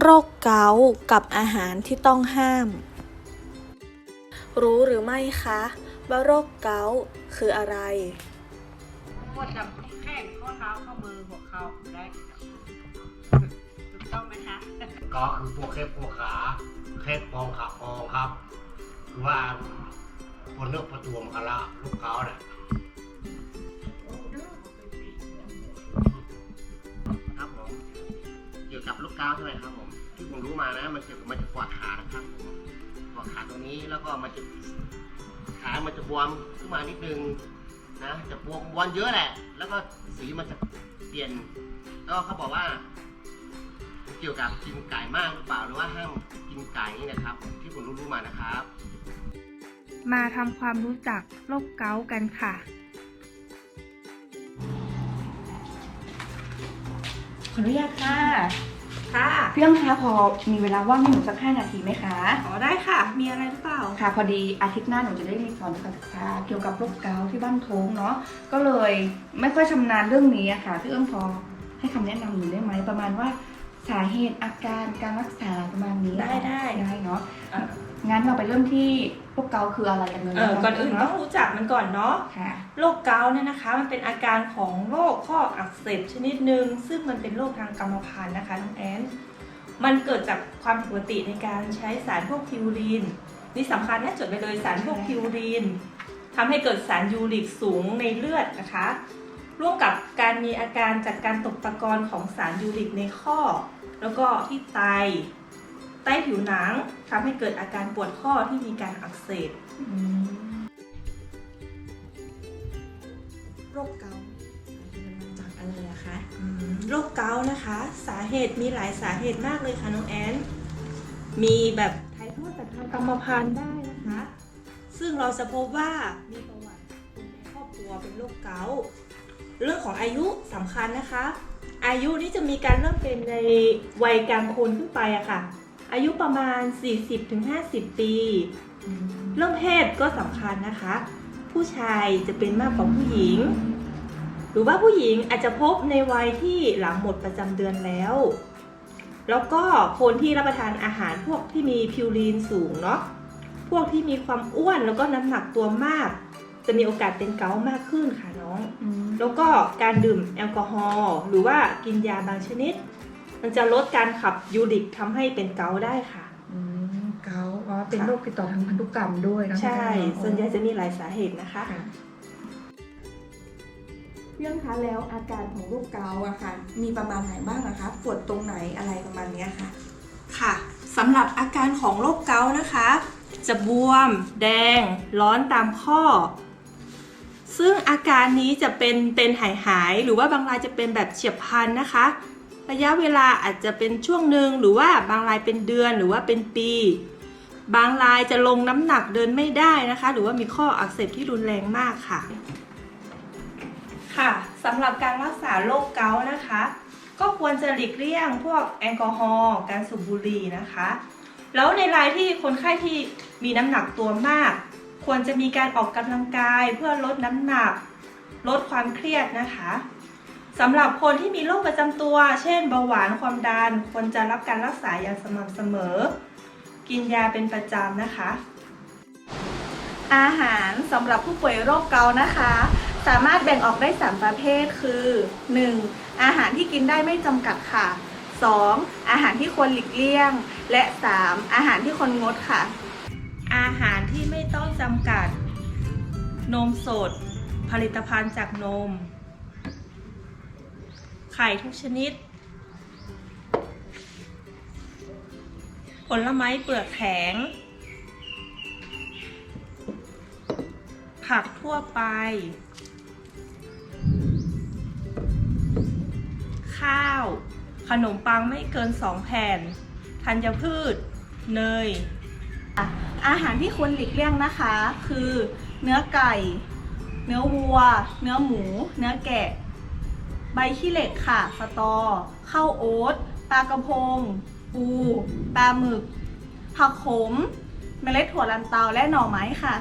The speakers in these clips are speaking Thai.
โรคเกาต์กับอาหารที่ต้องห้าม รู้หรือไม่คะว่าโรคเกาต์คืออะไรปวดจากแข้งข้อเท้าข้อมือหัวเข่าได้ถูกต้องไหมคะก็คือพวกเคล็ดพวกขาเคล็ดปองขาปองครับหรือว่าปนเลือกประตูมคาระลูกเขาเนี่ย ยวกับลูกก้าวใช่ไหมครับผม ที่ผมรู้มานะ มันเกี่ยวกับมันจะปวดขานะครับผมปวดขาตรงนี้แล้วก็มันจะขา มันจะบวมขึ้นมานิดนึงนะ จะบวมบวมเยอะแหละ แล้วก็สีมันจะเปลี่ยน แล้วก็เขาบอกว่า เกี่ยวกับกินไก่มากหรือเปล่าหรือว่าห้ามกินไก่นี่นะครับผมที่ผมรู้รู้มานะครับ มาทำความรู้จักโรคเกาต์กันค่ะขออนุญาตค่ะ ค่ะพี่เอื้องคะพอมีเวลาว่างให้หนูสักห้านาทีไหมคะ อ๋อได้ค่ะ มีอะไรหรือเปล่า ค่ะ พอดีอาทิตย์หน้าหนูจะได้มีสอนการศึกษาเกี่ยวกับโรคเกาต์ที่บ้านโทงเนาะ ก็เลยไม่ค่อยชำนาญเรื่องนี้อะค่ะ พี่เอื้องพอให้คำแนะนำหนูได้ไหมประมาณว่าสาเหตุอาการการรักษาประมาณนี้ได้ได้ ได้เนาะ อะ งั้นเราไปเริ่มที่โรคเกาต์คืออะไรกันเลยเออก่อนอื่นต้องรู้จักมันก่อนเนาะค่ะ โรคเกาต์เนี่ยนะคะ มันเป็นอาการของโรคข้ออักเสบชนิดหนึ่งซึ่งมันเป็นโรคทางกรรมพันธุ์นะคะน้องแอนมันเกิดจากความผิดปกติในการใช้สารพวกพิวรีนนี่สำคัญนะจดไปเลยสารพวกพิวรีนทำให้เกิดสารยูริกสูงในเลือดนะคะ ร่วมกับการมีอาการจากการตกตะกอนของสารยูริกในข้อ แล้วก็ที่ไต ใต้ผิวหนังทำให้เกิดอาการปวดข้อที่มีการอักเสบอืมโรคเกาต์มันมาจากอะไรอะคะโรคเกาต์นะคะ สาเหตุมีหลายสาเหตุมากเลยค่ะน้องแอนมีแบบไททอดจากทางกรรมพันธุ์ได้นะคะ ซึ่งเราจะพบว่ามีประวัติคนในครอบครัวเป็นโรคเกาต์เรื่องของอายุสำคัญนะคะ อายุนี่จะมีการเริ่มเป็นในวัยกลางคนขึ้นไปอะค่ะ อายุประมาณ 40-50 ปี เรื่องเพศก็สำคัญนะคะ ผู้ชายจะเป็นมากกว่าผู้หญิง หรือว่าผู้หญิงอาจจะพบในวัยที่หลังหมดประจำเดือนแล้ว แล้วก็คนที่รับประทานอาหารพวกที่มีพิวรีนสูงเนาะพวกที่มีความอ้วนแล้วก็น้ำหนักตัวมาก จะมีโอกาสเป็นเกาต์มากขึ้นค่ะน้องอืมแล้วก็การดื่มแอลกอฮอล์หรือว่ากินยาบางชนิด มันจะลดการขับยูริกทำให้เป็นเกาต์ได้ค่ะ อืมเกาต์อ๋อเป็นโรคติดต่อทางพันธุกรรมด้วยนะใช่คะส่วนใหญ่จะมีหลายสาเหตุนะคะ ค่ะเรื่องคะแล้วอาการของโรคเกาต์อะค่ะ มีประมาณไหนบ้างนะคะปวดตรงไหนอะไรประมาณเนี้ยค่ะ ค่ะสำหรับอาการของโรคเกาต์นะคะ จะบวม แดง ร้อนตามข้อ ซึ่งอาการนี้จะเป็นเป็นหายหายๆหรือว่าบางรายจะเป็นแบบเฉียบพลันนะคะ ระยะเวลาอาจจะเป็นช่วงหนึ่งหรือว่าบางรายเป็นเดือนหรือว่าเป็นปี บางรายจะลงน้ำหนักเดินไม่ได้นะคะ หรือว่ามีข้ออักเสบที่รุนแรงมากค่ะ ค่ะสำหรับการรักษาโรคเกาต์นะคะ ก็ควรจะหลีกเลี่ยงพวกแอลกอฮอล์การสูบบุหรี่นะคะ แล้วในรายที่คนไข้ที่มีน้ำหนักตัวมาก ควรจะมีการออกกำลังกายเพื่อลดน้ำหนัก ลดความเครียดนะคะ สำหรับคนที่มีโรคประจำตัว เช่นเบาหวานความดัน ควรจะรับการรักษาอย่างสม่ำเสมอ กินยาเป็นประจำนะคะ อาหารสำหรับผู้ป่วยโรคเกาต์นะคะ สามารถแบ่งออกได้ 3 ประเภทคือ 1. อาหารที่กินได้ไม่จำกัดค่ะ 2. อาหารที่ควรหลีกเลี่ยง และ 3. อาหารที่ควรงดค่ะ อาหารที่ไม่ต้องจำกัด นมสด ผลิตภัณฑ์จากนม ไข่ทุกชนิด ผลไม้เปลือกแข็ง ผักทั่วไป ข้าว ขนมปังไม่เกิน2แผ่น ธัญพืช เนย อาหารที่ควรหลีกเลี่ยงนะคะ คือ เนื้อไก่ เนื้อวัว เนื้อหมู เนื้อแกะ ใบขี้เหล็กค่ะ สตอ ข้าวโอ๊ต ปลากระพง ปู ปลาหมึก ผักขม เมล็ดถั่วลันเตาและหน่อไม้ค่ะ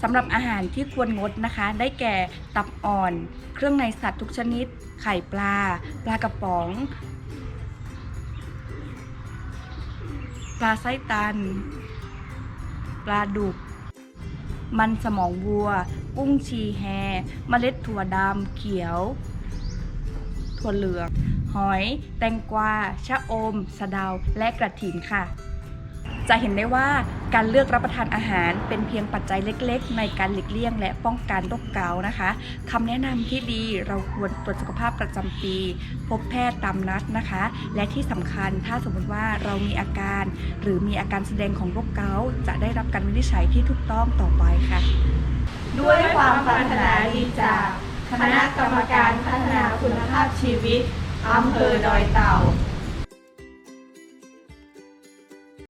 สำหรับอาหารที่ควรงดนะคะ ได้แก่ตับอ่อน เครื่องในสัตว์ทุกชนิด ไข่ปลา ปลากระป๋อง ปลาไส้ตัน ปลาดุก มันสมองวัว กุ้งชีแฮเมล็ดถั่วดำเขียว ถั่วเหลือง หอย แตงกวา ชะอม สะเดา และกระถินค่ะ จะเห็นได้ว่าการเลือกรับประทานอาหารเป็นเพียงปัจจัยเล็ก ๆ ในการหลีกเลี่ยง และป้องกันโรคเกาต์นะคะ คำแนะนำที่ดีเราควรตรวจสุขภาพประจำปี พบแพทย์ตามนัดนะคะ และที่สำคัญถ้าสมมติว่าเรามีอาการ หรือมีอาการแสดงของโรคเกาต์จะได้รับการวินิจฉัยที่ถูกต้องต่อไปค่ะ ความปรารถนาดีจากคณะกรรมการพัฒนาคุณภาพชีวิตอำเภอดอยเต่า